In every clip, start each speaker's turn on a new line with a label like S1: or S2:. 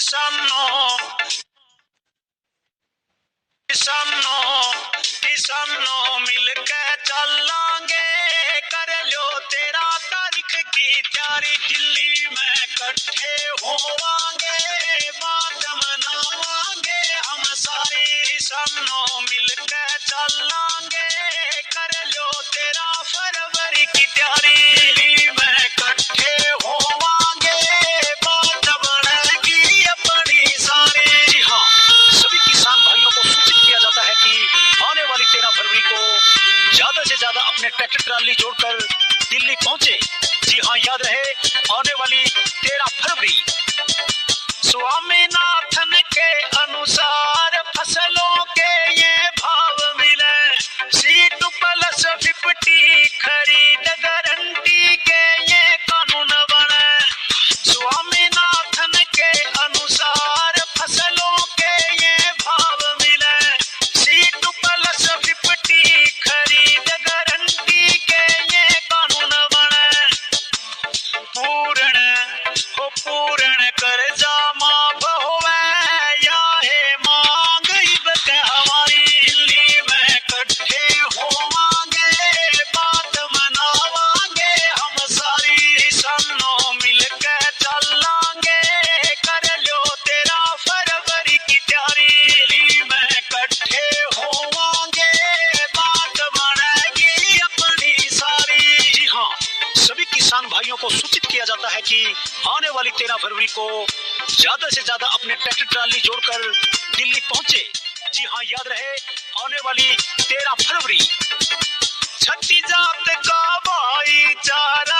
S1: किसानों किसानों चलांगे कर लो तेरा तारीख की तैयारी दिल्ली में इकट्ठे होवांगे बात मनावांगे हम सारे मिलकर चलांगे अपने ट्रैक्टर ट्राली जोड़कर दिल्ली पहुँचे। जी हाँ याद रहे आने वाली तेरह जाता है कि आने वाली तेरह फरवरी को ज़्यादा से ज़्यादा अपने ट्रैक्टर ट्राली जोड़कर दिल्ली पहुँचे। जी हाँ याद रहे, आने वाली तेरह फरवरी। छठी जात का भाईचारा मिलकर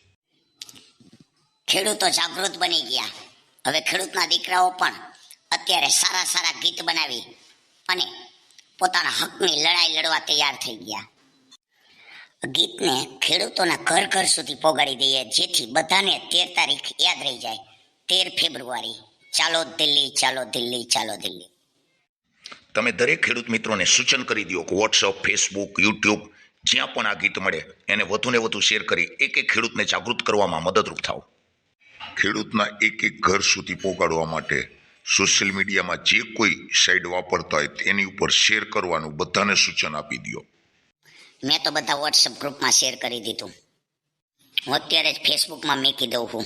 S2: ખેડૂતો જાગૃત બની ગયા. હવે ખેડૂતના દીકરાઓ પણ અત્યારે સારા સારા ગીત બનાવી અને પોતાના હકની લડાઈ લડવા તૈયાર થઈ ગયા. ગીતને ખેડૂતોના ઘર ઘર સુધી પોગાડી દઈએ, જેથી બધાને તેર તારીખ યાદ રહી જાય. તેર ફેબ્રુઆરી. ચાલો દિલ્હી ચાલો દિલ્હી ચાલો દિલ્હી.
S3: તમે દરેક ખેડૂત મિત્રોને સૂચન કરી દો કે વોટ્સઅપ ફેસબુક યુટ્યુબ જ્યાં પણ આ ગીત મળે, એને વધુને વધુ શેર કરી એક એક ખેડૂતને જાગૃત કરવામાં મદદરૂપ થાઓ. ખેડૂતના એક એક ઘર સુધી પહોંચાડવા માટે સોશિયલ મીડિયામાં જે કોઈ સાઇડ વાપરતા હોય તેની ઉપર શેર કરવાનું બધાને સૂચન આપી દો
S2: મેં તો બધા વોટ્સઅપ ગ્રુપમાં શેર કરી દીધું. હું અત્યારે જ ફેસબુકમાં મેકી દઉં છું.